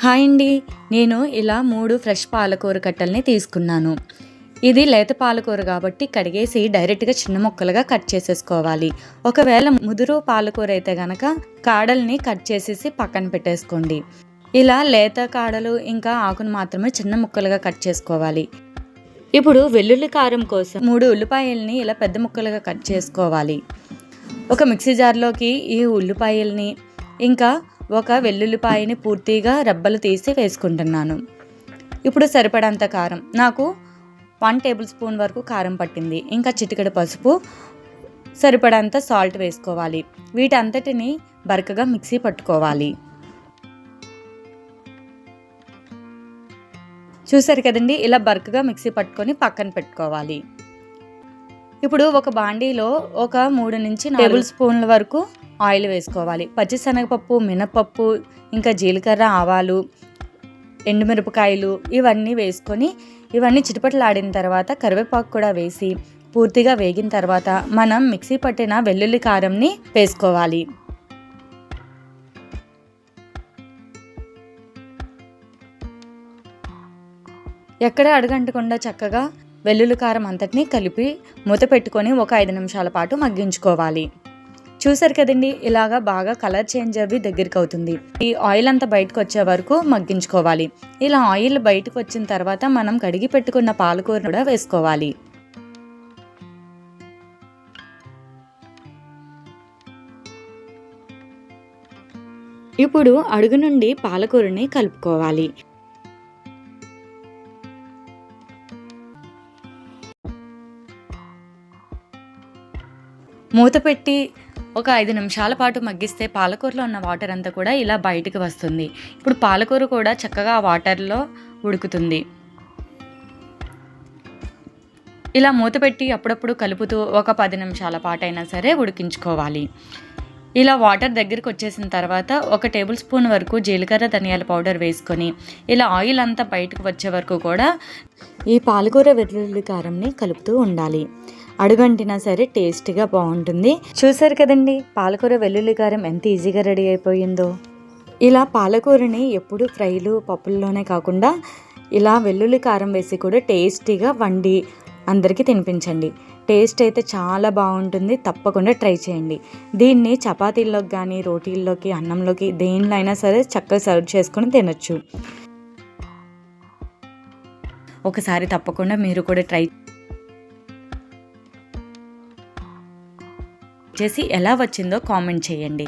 Hi అండి. నేను ఇలా మూడు ఫ్రెష్ పాలకూర కట్టల్ని తీసుకున్నాను. ఇది లేత పాలకూర కాబట్టి కడిగేసి డైరెక్ట్గా చిన్న ముక్కలుగా కట్ చేసేసుకోవాలి. ఒకవేళ ముదురు పాలకూర అయితే గనక కాడల్ని కట్ చేసేసి పక్కన పెట్టేసుకోండి. ఇలా లేత కాడలు ఇంకా ఆకును మాత్రమే చిన్న ముక్కలుగా కట్ చేసుకోవాలి. ఇప్పుడు వెల్లుల్లి కారం కోసం మూడు ఉల్లిపాయల్ని ఇలా పెద్ద ముక్కలుగా కట్ చేసుకోవాలి. ఒక మిక్సీ జార్లోకి ఈ ఉల్లిపాయల్ని ఇంకా ఒక వెల్లుల్లిపాయని పూర్తిగా రెబ్బలు తీసి వేసుకుంటున్నాను. ఇప్పుడు సరిపడంత కారం. నాకు వన్ టేబుల్ స్పూన్ వరకు కారం పట్టింది. ఇంకా చిటికెడ పసుపు సరిపడంత సాల్ట్ వేసుకోవాలి. వీటంతటిని బరకగా మిక్సీ పట్టుకోవాలి. చూసారు కదండి? ఇలా బరకగా మిక్సీ పట్టుకొని పక్కన పెట్టుకోవాలి. ఇప్పుడు ఒక బాండీలో ఒక మూడు నుంచి టేబుల్ స్పూన్ల వరకు ఆయిల్ వేసుకోవాలి. పచ్చిశనగపప్పు మినపప్పు ఇంకా జీలకర్ర ఆవాలు ఎండుమిరపకాయలు ఇవన్నీ వేసుకొని ఇవన్నీ చిటపట్లాడిన తర్వాత కరివేపాకు కూడా వేసి పూర్తిగా వేగిన తర్వాత మనం మిక్సీ పట్టిన వెల్లుల్లి కారంని వేసుకోవాలి. ఎక్కడ అడగంటకుండా చక్కగా వెల్లుల్లి కారం అంతటినీ కలిపి మూత పెట్టుకొని ఒక ఐదు నిమిషాల పాటు మగ్గించుకోవాలి. చూసారు కదండి ఇలాగా బాగా కలర్ చేంజ్ అవి దగ్గరికి అవుతుంది. ఈ ఆయిల్ అంతా బయటకు వచ్చే వరకు మగ్గించుకోవాలి. ఇలా ఆయిల్ బయటకు వచ్చిన తర్వాత మనం కడిగి పెట్టుకున్న పాలకూర కూడా వేసుకోవాలి. ఇప్పుడు అడుగు నుండి పాలకూరని కలుపుకోవాలి. మూత పెట్టి ఒక ఐదు నిమిషాల పాటు మగ్గిస్తే పాలకూరలో ఉన్న వాటర్ అంతా కూడా ఇలా బయటకు వస్తుంది. ఇప్పుడు పాలకూర కూడా చక్కగా ఆ వాటర్లో ఉడుకుతుంది. ఇలా మూత పెట్టి అప్పుడప్పుడు కలుపుతూ ఒక పది నిమిషాల పాటు అయినా సరే ఉడికించుకోవాలి. ఇలా వాటర్ దగ్గరికి వచ్చేసిన తర్వాత ఒక టేబుల్ స్పూన్ వరకు జీలకర్ర ధనియాల పౌడర్ వేసుకొని ఇలా ఆయిల్ అంతా బయటకు వచ్చే వరకు కూడా ఈ పాలకూర వెల్లుల్లి కారంని కలుపుతూ ఉండాలి. అడుగంటినా సరే టేస్టీగా బాగుంటుంది. చూసారు కదండి పాలకూర వెల్లుల్లి కారం ఎంత ఈజీగా రెడీ అయిపోయిందో. ఇలా పాలకూరని ఎప్పుడు ఫ్రైలు పప్పుల్లోనే కాకుండా ఇలా వెల్లుల్లి కారం వేసి కూడా టేస్టీగా వండి అందరికీ తినిపించండి. టేస్ట్ అయితే చాలా బాగుంటుంది తప్పకుండా ట్రై చేయండి. దీన్ని చపాతీల్లోకి కానీ రోటీల్లోకి అన్నంలోకి దేనిలో అయినా సరే చక్కగా సర్వ్ చేసుకొని తినొచ్చు. ఒకసారి తప్పకుండా మీరు కూడా ట్రై చేసి ఎలా వచ్చిందో కామెంట్ చేయండి.